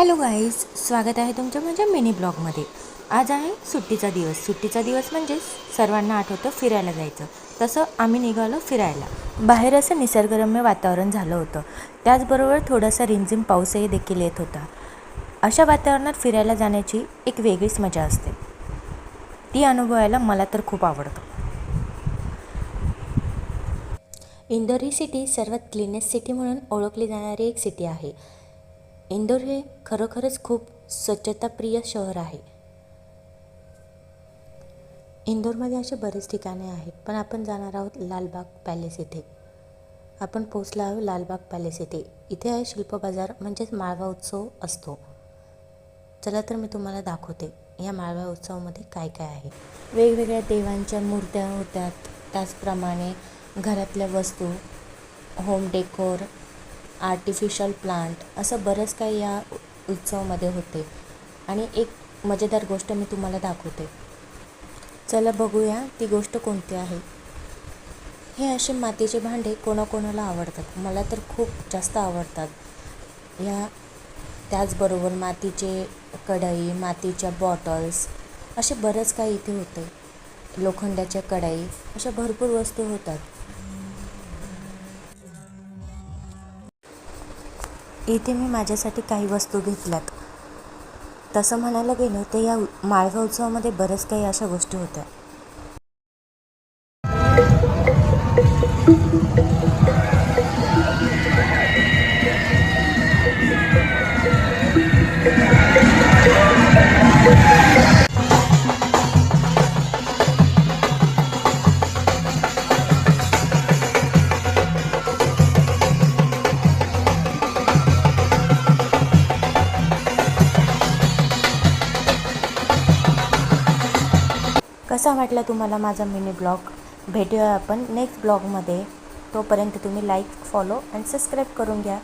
Hello guys स्वागत आहे तुमच्या माझ्या मिनी ब्लॉगमध्ये. आज आहे सुट्टीचा दिवस. सुट्टीचा दिवस म्हणजेच सर्वांना आठवतं फिरायला जायचं. तसं आम्ही निघालो फिरायला. बाहेर असं निसर्गरम्य वातावरण झालं होतं. त्याचबरोबर थोडासा रिमझिम पाऊसही देखील येत होता. अशा वातावरणात फिरायला जाण्याची एक वेगळीच मजा असते. ती अनुभवायला मला तर खूप आवडतं. इंदोर ही सिटी सर्वात क्लीनेस्ट सिटी म्हणून ओळखली जाणारी एक सिटी आहे. इंदोर हे खरोखरच खूप स्वच्छताप्रिय शहर आहे. इंदोरमध्ये असे बरेच ठिकाणे आहेत पण आपण जाणार आहोत लालबाग पॅलेस येथे. आपण पोचलो आहोत लालबाग पॅलेस येथे. इथे आहे शिल्प बाजार म्हणजेच माळवा उत्सव असतो. चला तर मी तुम्हाला दाखवते या माळवा उत्सवामध्ये काय काय आहे. वेगवेगळ्या देवांच्या मूर्त्या होत्या त्याचप्रमाणे घरातल्या वस्तू होम डेकोर आर्टिफिशियल प्लांट असं बरंच काही या उत्सवामध्ये होते. आणि एक मजेदार गोष्ट मी तुम्हाला दाखवते. चला बघूया ती गोष्ट कोणती आहे. हे असे मातीचे भांडे कोणाकोणाला आवडतात? मला तर खूप जास्त आवडतात. या त्याचबरोबर मातीचे कढई मातीच्या बॉटल्स असे बरंच काही इथे होते. लोखंडाच्या कढई अशा भरपूर वस्तू होतात. इथे मी माझ्यासाठी काही वस्तू घेतल्यात. तसं म्हणायला गेलं तर या उ- माळवा उत्सवामध्ये बरंच काही अशा गोष्टी होत्या. कसा वाटला तुम्हाला माझा मिनी ब्लॉग भेटूया आपण नेक्स्ट ब्लॉगमध्ये तोपर्यंत तुम्ही लाईक फॉलो अँड सबस्क्राईब करून घ्या.